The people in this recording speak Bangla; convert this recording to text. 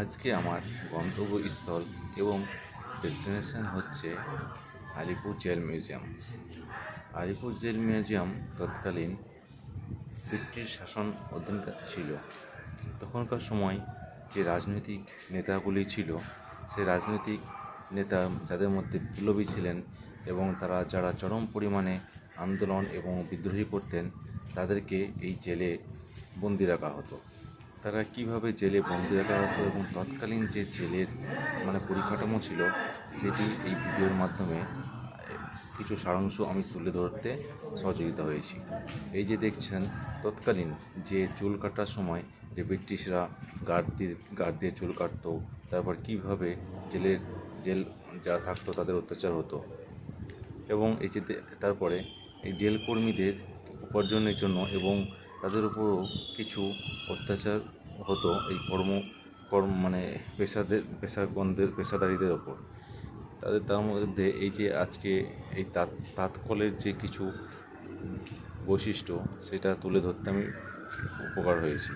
আজকে আমার গন্তব্যস্থল এবং ডেস্টিনেশন হচ্ছে Alipur jail museum. Alipur jail museum তৎকালীন ব্রিটিশ শাসন অধীন ছিল। তখনকার সময় যে রাজনৈতিক নেতাগুলি ছিল, সে রাজনৈতিক নেতা যাদের মধ্যে বিপ্লবী ছিলেন এবং তারা যারা চরম পরিমাণে আন্দোলন এবং বিদ্রোহী করতেন, তাদেরকে এই জেলে বন্দি রাখা হতো। তারা কীভাবে জেলে বন্দি রাখা হতো এবং তৎকালীন যে জেলের মানে পরিকাঠামো ছিল, সেটি এই ভিডিওর মাধ্যমে, কিছু সারাংশ আমি তুলে ধরতে সহযোগিতা হয়েছি। এই যে দেখছেন, তৎকালীন যে চুল কাটার সময় যে ব্রিটিশরা গার্ড দিয়ে গার্ড দিয়ে চুল কাটতো, তারপর কীভাবে জেলের, জেল যা থাকতো তাদের অত্যাচার হতো। এবং এই যে তারপরে এই জেল কর্মীদের উপার্জনের জন্য এবং তাদের উপরও কিছু অত্যাচার হতো এই কর্ম কর্ম মানে পেশাদের, পেশাগণদের, পেশাদারীদের ওপর। তাদের তার মধ্যে এই যে আজকে এই তাঁত, তাঁতকলের যে কিছু বৈশিষ্ট্য, সেটা তুলে ধরতে আমি উপকার হয়েছি।